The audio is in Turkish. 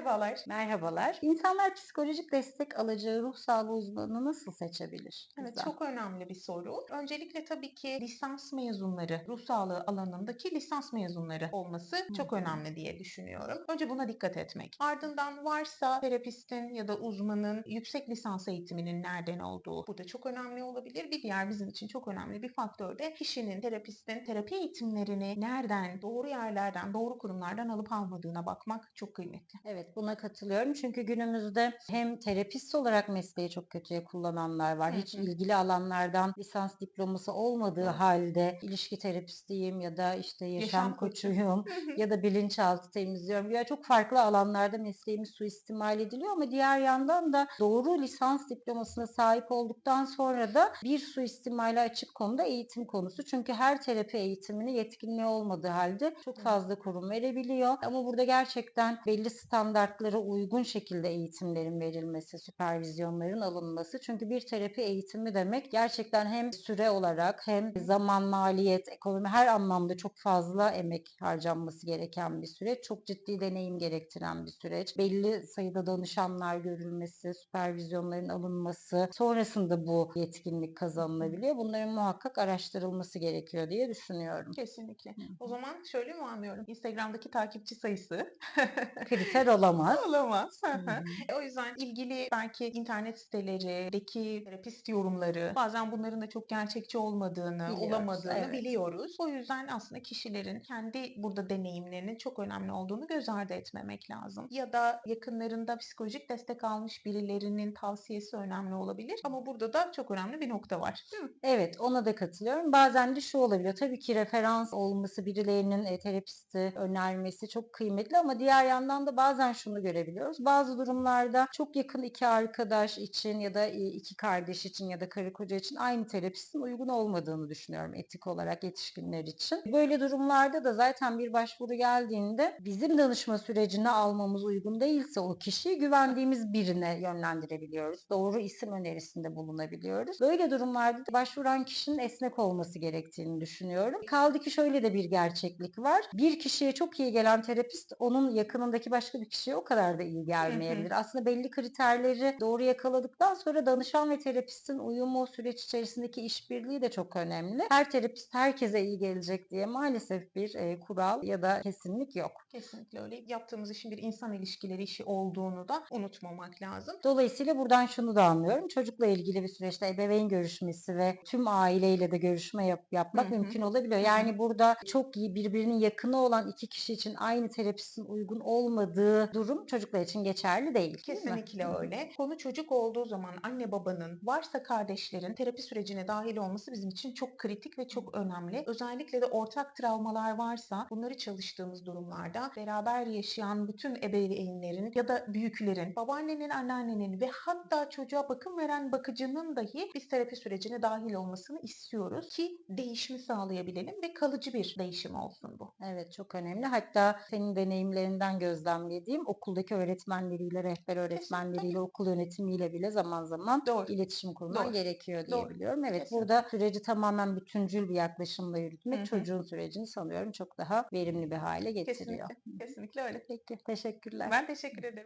Merhabalar. Merhabalar. İnsanlar psikolojik destek alacağı ruh sağlığı uzmanını nasıl seçebilir? Evet, Güzel. çok önemli bir soru. Öncelikle tabii ki lisans mezunları, ruh sağlığı alanındaki lisans mezunları olması çok hı. önemli diye düşünüyorum. Önce buna dikkat etmek. Ardından varsa terapistin ya da uzmanın yüksek lisans eğitiminin nereden olduğu burada çok önemli olabilir. Bir diğer bizim için çok önemli bir faktör de kişinin, terapistin terapi eğitimlerini nereden, doğru yerlerden, doğru kurumlardan alıp almadığına bakmak çok kıymetli. Evet buna katılıyorum. Çünkü günümüzde hem terapist olarak mesleği çok kötüye kullananlar var. Hiç ilgili alanlardan lisans diploması olmadığı halde ilişki terapistiyim ya da işte yaşam, Yaşam koçu. koçuyum ya da bilinçaltı temizliyorum. Ya çok farklı alanlarda mesleğimiz suistimal ediliyor ama diğer yandan da doğru lisans diplomasına sahip olduktan sonra da bir suistimale açık konuda eğitim konusu. Çünkü her terapi eğitimini yetkinliği olmadığı halde çok fazla kurum verebiliyor. Ama burada gerçekten belli standartlara uygun şekilde eğitimlerin verilmesi, süpervizyonların alınması. Çünkü bir terapi eğitimi demek gerçekten hem süre olarak hem zaman, maliyet, ekonomi her anlamda çok fazla emek harcanması gereken bir süreç. Çok ciddi deneyim gerektiren bir süreç. Belli sayıda danışanlar görülmesi, süpervizyonların alınması, sonrasında bu yetkinlik kazanılabiliyor. Bunların muhakkak araştırılması gerekiyor diye düşünüyorum. Kesinlikle. O zaman şöyle mi anlıyorum? Instagram'daki takipçi sayısı Kriter olamaz. olamaz. Hı. o yüzden ilgili belki internet sitelerindeki terapist yorumları bazen bunların da çok gerçekçi olmadığını, Biliyoruz, olamadığını evet. biliyoruz. O yüzden aslında kişilerin kendi burada deneyimlerinin çok önemli olduğunu göz ardı etmemek lazım. Ya da yakınlarında psikolojik destek almış birilerinin tavsiyesi önemli olabilir. Ama burada da çok önemli bir nokta var. Değil mi? Evet, ona da katılıyorum. Bazen de şu olabiliyor. Tabii ki referans olması, birilerinin e, terapisti önermesi çok kıymetli ama diğer yandan da bazen şunu görebiliyoruz. Bazı durumlarda çok yakın iki arkadaş için ya da iki kardeş için ya da karı koca için aynı terapistin uygun olmadığını düşünüyorum etik olarak yetişkinler için. Böyle durumlarda da zaten bir başvuru geldiğinde bizim danışma sürecine almamız uygun değilse o kişiyi güvendiğimiz birine yönlendirebiliyoruz. Doğru isim önerisinde bulunabiliyoruz. Böyle durumlarda da başvuran kişinin esnek olması gerektiğini düşünüyorum. Kaldı ki şöyle de bir gerçeklik var. Bir kişiye çok iyi gelen terapist onun yakınındaki başka bir kişiye o kadar da iyi gelmeyebilir. Aslında belli kriterleri doğru yakaladıktan sonra danışan ve terapistin uyumu, süreç içerisindeki işbirliği de çok önemli. Her terapist herkese iyi gelecek diye maalesef bir e, kural ya da kesinlik yok. Kesinlikle öyle. Yaptığımız işin bir insan ilişkileri işi olduğunu da unutmamak lazım. Dolayısıyla buradan şunu da anlıyorum. Çocukla ilgili bir süreçte ebeveyn görüşmesi ve tüm aileyle de görüşme yap- yapmak Hı hı. mümkün olabiliyor. Hı hı. Yani burada çok iyi birbirinin yakını olan iki kişi için aynı terapistin uygun olmadığı durum çocuklar için geçerli değil. değil mi? Kesinlikle hı. öyle. Konu çocuk olduğu zaman anne babanın varsa kardeşlerin terapi sürecine dahil olması bizim için çok kritik ve çok önemli. Özellikle de ortak travmalar varsa bunları çalıştığımız durumlarda beraber yaşayan bütün ebeveynlerin ya da büyüklerin, babaannenin, anneannenin ve hatta çocuğa bakım veren bakıcının dahi biz terapi sürecine dahil olmasını istiyoruz ki değişimi sağlayabilelim ve kalıcı bir değişim olsun bu. Evet çok önemli. Hatta senin deneyimlerinden gözlemlediğim okuldaki öğretmenleriyle, rehber öğretmenleriyle, okul yönetimiyle bile zaman zaman Doğru. iletişim kurman Doğru. gerekiyor diye Doğru. biliyorum. Evet Kesinlikle. burada süreci tamamen bütüncül bir yaklaşımla yürütmek Hı hı. çocuğun sürecini sanıyorum çok daha verimli bir hale getiriyor. Kesinlikle. Kesinlikle öyle. Peki teşekkürler. Ben teşekkür ederim.